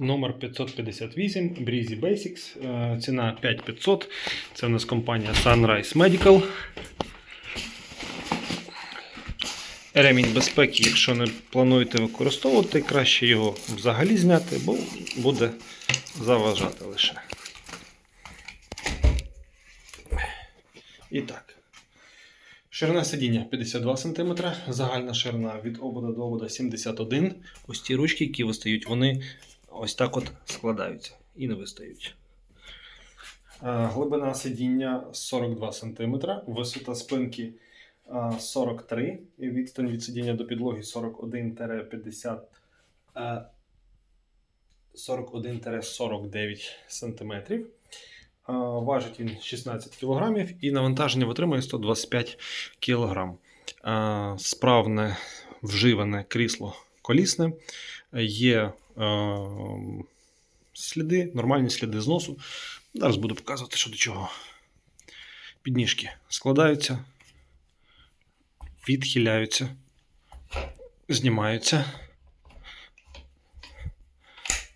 Номер 558 Breezy Basics. Е, Ціна 5500. Це у нас компанія Sunrise Medical. Ремінь безпеки, якщо не плануєте використовувати, краще його взагалі зняти, бо буде заважати лише. І так. Ширина сидіння 52 см, загальна ширина від обода до обода 71 Ось ті ручки, які вистають, вони ось так от складаються і не вистають. Е, Глибина сидіння 42 см, висота спинки е, 43 і відстань від сидіння до підлоги 41-50 е, 41-49 см. Е, Важить він 16 кг і навантаження витримує 125 кг. Е, Справне вживане крісло колісне. Є е, сліди, нормальні сліди зносу. Зараз буду показувати, що до чого. Підніжки складаються, відхиляються, знімаються,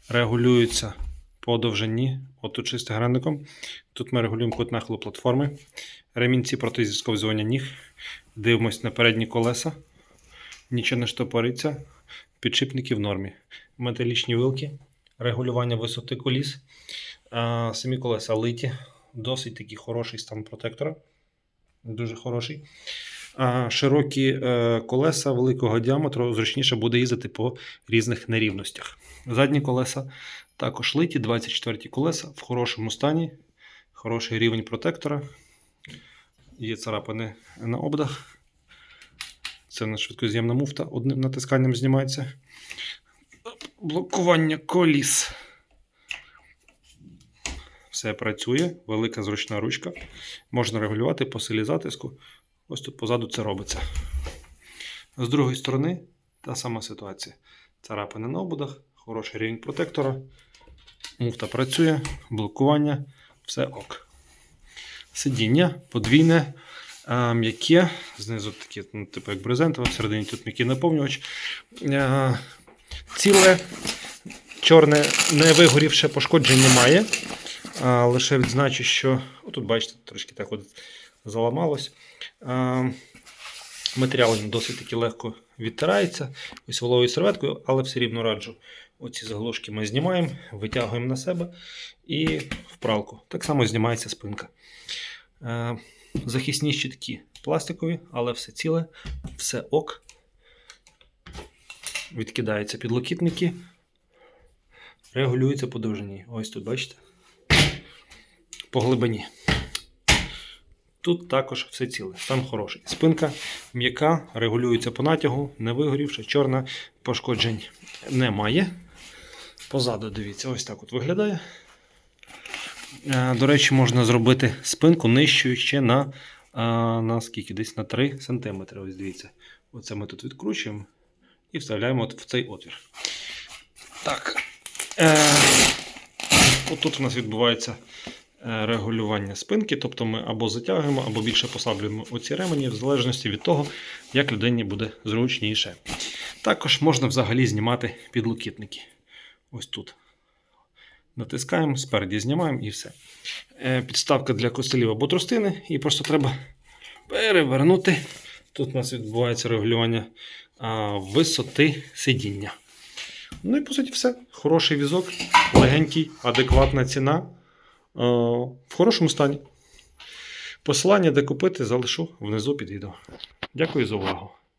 регулюються по довжині, отут чисто гранником. Тут ми регулюємо кут нахилу платформи, ремінці проти зісковзування ніг. Дивимось на передні колеса. Нічого не штопориться. Підшипники в нормі. Металічні вилки, регулювання висоти коліс. Самі колеса литі. Досить такий хороший стан протектора. Дуже хороший. Широкі е, колеса великого діаметру зручніше буде їздити по різних нерівностях. Задні колеса також литі, 24 колеса в хорошому стані, хороший рівень протектора. Є царапини на ободах. Це на швидкоз'ємна муфта одним натисканням знімається. Блокування коліс. Все працює, велика зручна ручка. Можна регулювати по силі затиску. Ось тут позаду це робиться. З другої сторони та сама ситуація. Царапини на ободах, хороший рівень протектора. Муфта працює, блокування, все ок. Сидіння подвійне, а, м'яке, знизу такі, ну, типу як брезентове, всередині тут м'який наповнювач. А, Ціле, чорне, не вигорівше пошкоджень немає. А, лише відзначу, що отут, бачите, трошки так от заламалось. А, матеріал досить таки легко відтирається ось вологою серветкою, але все рівно раджу. Оці заглушки ми знімаємо, витягуємо на себе і в пралку. Так само знімається спинка. Захисні щитки пластикові, але все ціле, все ок. Відкидаються підлокітники, регулюються по довжині. Ось тут, бачите? По глибині. Тут також все ціле, стан хороший. Спинка м'яка, регулюється по натягу, не вигорівши, чорна, пошкоджень немає. Позаду, дивіться, ось так от виглядає. Е, До речі, можна зробити спинку нижчою ще на, е, на скільки? Десь на 3 см. Ось дивіться. Оце ми тут відкручуємо і вставляємо от в цей отвір. Так. Е, Отут у нас відбувається регулювання спинки, тобто ми або затягуємо, або більше послаблюємо оці ремені, в залежності від того, як людині буде зручніше. Також можна взагалі знімати підлокітники. Ось тут. Натискаємо, спереді знімаємо і все. Е, Підставка для костелів або тростини, і просто треба перевернути. Тут у нас відбувається регулювання висоти сидіння. Ну і по суті все. Хороший візок, легенький, адекватна ціна. е, В хорошому стані. Посилання, де купити, залишу внизу під відео. Дякую за увагу.